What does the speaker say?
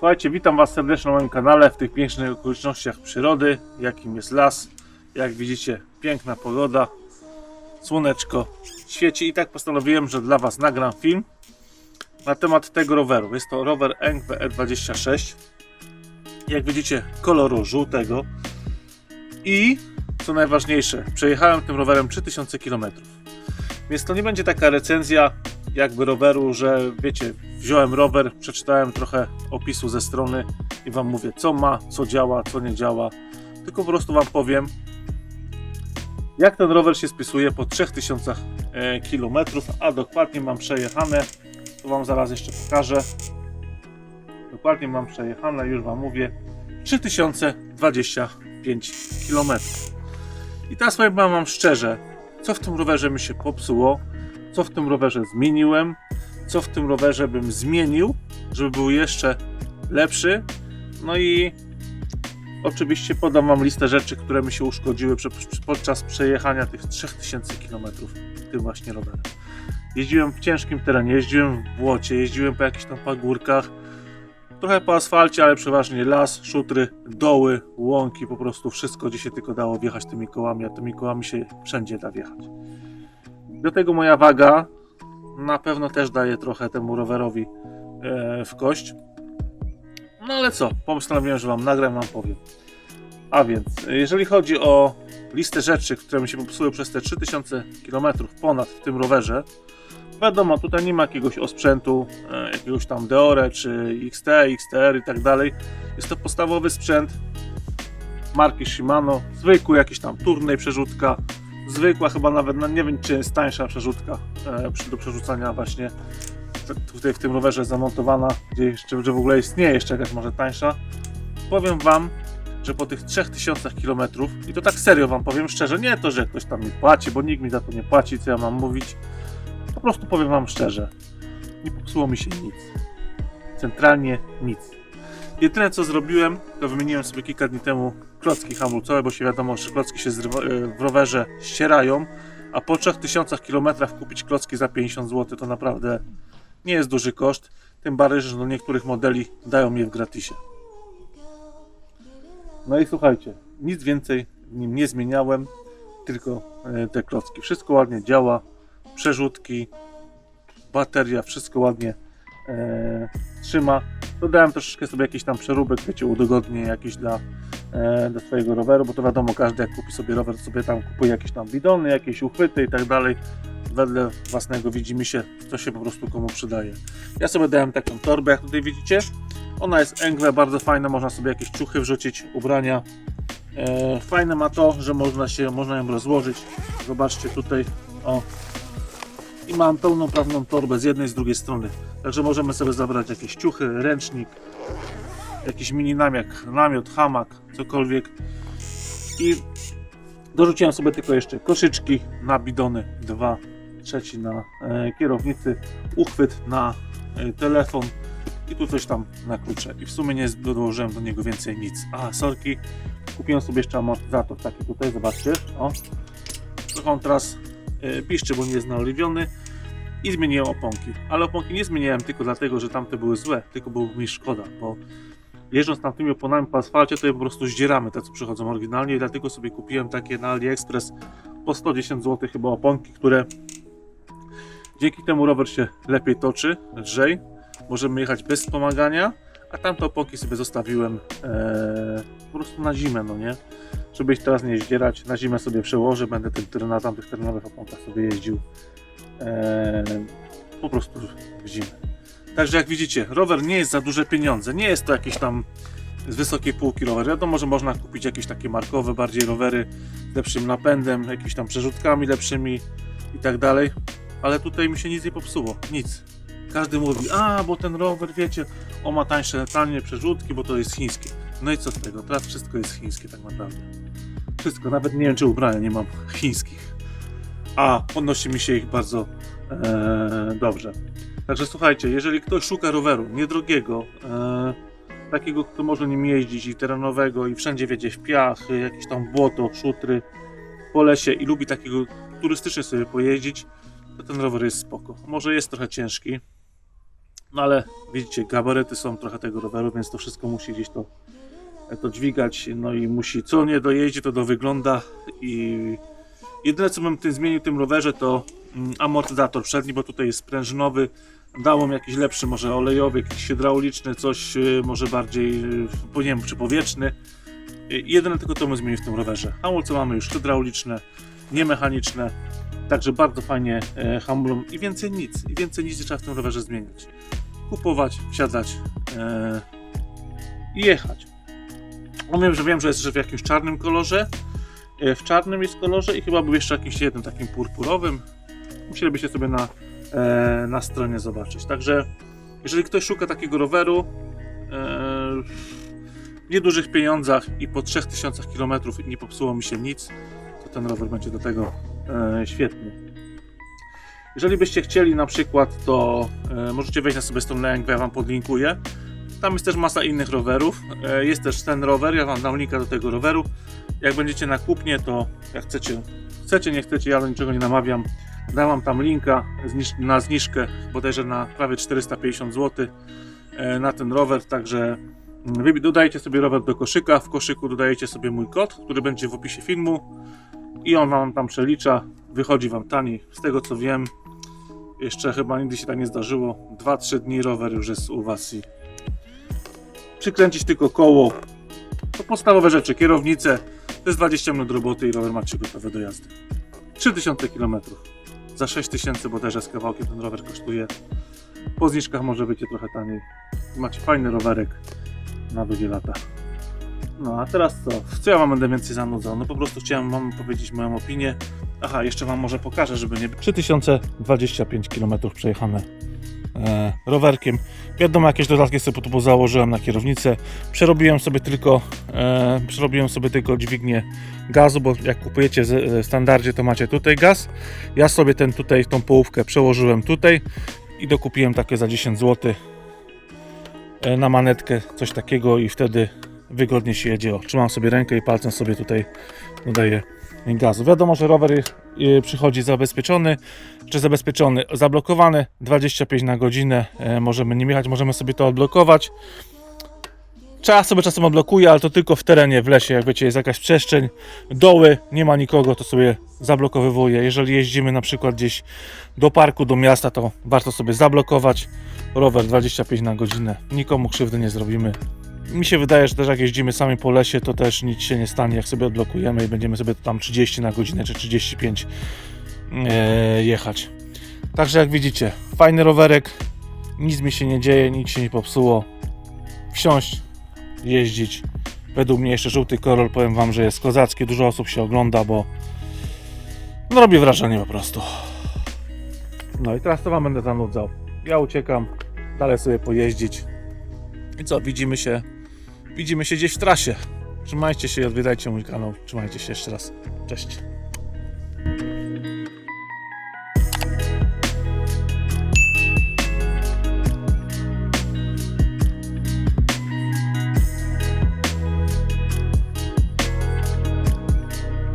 Słuchajcie, witam Was serdecznie na moim kanale w tych pięknych okolicznościach przyrody, jakim jest las. Jak widzicie, piękna pogoda, słoneczko świeci i tak postanowiłem, że dla Was nagram film na temat tego roweru. Jest to rower Eng E26. Jak widzicie, koloru żółtego. I co najważniejsze, przejechałem tym rowerem 3000 km. Więc to nie będzie taka recenzja jakby roweru, że wiecie, wziąłem rower, przeczytałem trochę opisu ze strony i wam mówię, co ma, co działa, co nie działa. Tylko po prostu wam powiem, jak ten rower się spisuje po 3000 e, km, a dokładnie mam przejechane, to wam zaraz jeszcze pokażę. Dokładnie mam przejechane, już wam mówię, 3025 km. I teraz powiem wam szczerze, co w tym rowerze mi się popsuło, co w tym rowerze zmieniłem, co w tym rowerze bym zmienił, żeby był jeszcze lepszy. No i oczywiście podam Wam listę rzeczy, które mi się uszkodziły podczas przejechania tych 3000 km tym właśnie rowerem. Jeździłem w ciężkim terenie, jeździłem w błocie, jeździłem po jakichś tam pagórkach, trochę po asfalcie, ale przeważnie las, szutry, doły, łąki, po prostu wszystko, gdzie się tylko dało wjechać tymi kołami, a tymi kołami się wszędzie da wjechać. Do tego moja waga na pewno też daje trochę temu rowerowi e, w kość. No ale co, postanowiłem, że Wam nagram, Wam powiem. A więc, jeżeli chodzi o listę rzeczy, które mi się popsuły przez te 3000 km ponad w tym rowerze, wiadomo, tutaj nie ma jakiegoś osprzętu, e, jakiegoś tam Deore, czy XT, XTR i tak dalej. Jest to podstawowy sprzęt marki Shimano, zwykły jakiś tam turniej przerzutka, zwykła chyba nawet, no nie wiem czy jest tańsza przerzutka e, do przerzucania właśnie tutaj w tym rowerze zamontowana, gdzie jeszcze, że w ogóle istnieje jeszcze jakaś może tańsza. Powiem Wam, że po tych 3000 km i to tak serio Wam powiem szczerze, nie to, że ktoś tam mi płaci, bo nikt mi za to nie płaci, co ja mam mówić. Po prostu powiem Wam szczerze, nie popsuło mi się nic. Centralnie nic. Jedyne co zrobiłem, to wymieniłem sobie kilka dni temu klocki hamulcowe, bo się wiadomo, że klocki się e, w rowerze ścierają, a po 3000 km kupić klocki za 50 zł to naprawdę nie jest duży koszt. Tym bardziej, że do niektórych modeli dają je w gratisie. No i słuchajcie, nic więcej w nim nie zmieniałem, tylko e, te klocki. Wszystko ładnie działa, przerzutki, bateria, wszystko ładnie e, trzyma. Dodałem troszeczkę sobie jakiś tam przeróbek, wiecie, udogodnień jakiś dla, e, do swojego roweru, bo to wiadomo, każdy jak kupi sobie rower, sobie tam kupuje jakieś tam bidony, jakieś uchwyty i tak dalej. Wedle własnego widzimy się, co się po prostu komu przydaje. Ja sobie dałem taką torbę, jak tutaj widzicie. Ona jest engwe, bardzo fajna, można sobie jakieś ciuchy wrzucić, ubrania. E, fajne ma to, że można się, można ją rozłożyć. Zobaczcie tutaj, o. I mam pełną prawną torbę z jednej z drugiej strony. Także możemy sobie zabrać jakieś ciuchy, ręcznik, jakiś mini namiot, namiot, hamak, cokolwiek. I dorzuciłem sobie tylko jeszcze koszyczki na bidony, dwa, trzeci na e, kierownicy, uchwyt na e, telefon i tu coś tam na klucze. I w sumie nie dołożyłem do niego więcej nic. A, sorki, kupiłem sobie jeszcze amortyzator taki tutaj, zobaczcie, o. Trochę on teraz e, piszczy, bo nie jest naoliwiony i zmieniłem oponki. Ale oponki nie zmieniałem tylko dlatego, że tamte były złe, tylko było mi szkoda, bo jeżdżąc tamtymi oponami po asfalcie, to je po prostu zdzieramy, te co przychodzą oryginalnie. I dlatego sobie kupiłem takie na AliExpress po 110 zł chyba oponki, które dzięki temu rower się lepiej toczy, lżej, możemy jechać bez wspomagania, a tamte oponki sobie zostawiłem e, po prostu na zimę, no nie? Żeby ich teraz nie zdzierać, na zimę sobie przełożę, będę tym, na tamtych terenowych oponkach sobie jeździł e, po prostu w zimę. Także jak widzicie, rower nie jest za duże pieniądze, nie jest to jakiś tam z wysokiej półki rower. Wiadomo, że można kupić jakieś takie markowe bardziej rowery z lepszym napędem, jakimiś tam przerzutkami lepszymi i tak dalej, ale tutaj mi się nic nie popsuło, nic. Każdy mówi, a bo ten rower, wiecie, on ma tańsze, tanie przerzutki, bo to jest chińskie. No i co z tego? Teraz wszystko jest chińskie tak naprawdę. Wszystko, nawet nie wiem czy ubrania nie mam chińskich. A podnosi mi się ich bardzo e, dobrze. Także słuchajcie, jeżeli ktoś szuka roweru niedrogiego, e, takiego, kto może nim jeździć i terenowego i wszędzie wiedzie w piach, jakieś tam błoto, szutry po lesie i lubi takiego turystycznie sobie pojeździć, to ten rower jest spoko. Może jest trochę ciężki, No ale widzicie, gabaryty są trochę tego roweru, więc to wszystko musi gdzieś to, to dźwigać. No i musi, co nie dojeździ, to do wygląda. I jedyne co bym tym zmienił w tym rowerze to mm, amortyzator przedni, bo tutaj jest sprężynowy. Dałem jakiś lepszy, może olejowy, jakiś hydrauliczny, coś y, może bardziej, y, bo nie wiem, czy powietrzny. Y, Jedyne tylko to bym zmienił w tym rowerze. Hamulce mamy już hydrauliczne, niemechaniczne. Także bardzo fajnie e, hamulują i więcej nic, i więcej nic nie trzeba w tym rowerze zmieniać. Kupować, wsiadać e, i jechać. No wiem, że wiem, że jest w jakimś czarnym kolorze. E, w czarnym jest kolorze i chyba był jeszcze jakiś jeden takim purpurowym. Musielibyście sobie na, e, na stronie zobaczyć. Także jeżeli ktoś szuka takiego roweru e, w niedużych pieniądzach i po 3000 km nie popsuło mi się nic, to ten rower będzie do tego e, świetny. Jeżeli byście chcieli na przykład, to e, możecie wejść na sobie stronę bo ja Wam podlinkuję. Tam jest też masa innych rowerów. E, jest też ten rower, ja Wam dam linka do tego roweru. Jak będziecie na kupnie, to jak chcecie, chcecie, nie chcecie, ja do niczego nie namawiam. Dam Wam tam linka na zniżkę, bodajże na prawie 450 zł e, na ten rower, także mm, wy dodajecie sobie rower do koszyka, w koszyku dodajecie sobie mój kod, który będzie w opisie filmu i on Wam tam przelicza, wychodzi Wam taniej. Z tego co wiem, jeszcze chyba nigdy się tak nie zdarzyło. 2-3 dni rower już jest u Was i przykręcić tylko koło. To podstawowe rzeczy, kierownicę, to jest 20 minut roboty i rower macie gotowy do jazdy. 3000 km. Za 6000 bo też z kawałkiem ten rower kosztuje. Po zniżkach może wyjdzie trochę taniej. Macie fajny rowerek na długie lata. No a teraz co? Co ja wam będę więcej zanudzał? No po prostu chciałem wam powiedzieć moją opinię. Aha, jeszcze wam może pokażę, żeby nie... 3025 km przejechane rowerkiem. Wiadomo, jakieś dodatki sobie tu założyłem na kierownicę. Przerobiłem sobie tylko e, przerobiłem sobie tylko dźwignię gazu, bo jak kupujecie w standardzie, to macie tutaj gaz. Ja sobie ten tutaj, tą połówkę przełożyłem tutaj i dokupiłem takie za 10 zł e, na manetkę, coś takiego i wtedy wygodnie się jedzie. O, trzymam sobie rękę i palcem sobie tutaj dodaję gazu. Wiadomo, że rower y, przychodzi zabezpieczony, czy zabezpieczony, zablokowany 25 na godzinę. E, możemy nim jechać, możemy sobie to odblokować. Czas sobie czasem odblokuje, ale to tylko w terenie, w lesie, jak wiecie, jest jakaś przestrzeń, doły, nie ma nikogo, to sobie zablokowywuje. Jeżeli jeździmy na przykład gdzieś do parku, do miasta, to warto sobie zablokować. Rower 25 na godzinę, nikomu krzywdy nie zrobimy. Mi się wydaje, że też jak jeździmy sami po lesie, to też nic się nie stanie, jak sobie odblokujemy i będziemy sobie tam 30 na godzinę czy 35 e, jechać. Także jak widzicie, fajny rowerek, nic mi się nie dzieje, nic się nie popsuło. Wsiąść, jeździć. Według mnie jeszcze żółty kolor, powiem wam, że jest kozacki, dużo osób się ogląda, bo no robi wrażenie po prostu. No i teraz to wam będę zanudzał. Ja uciekam, dalej sobie pojeździć. I co, widzimy się, Widzimy się gdzieś w trasie. Trzymajcie się i odwiedzajcie mój kanał. Trzymajcie się jeszcze raz. Cześć.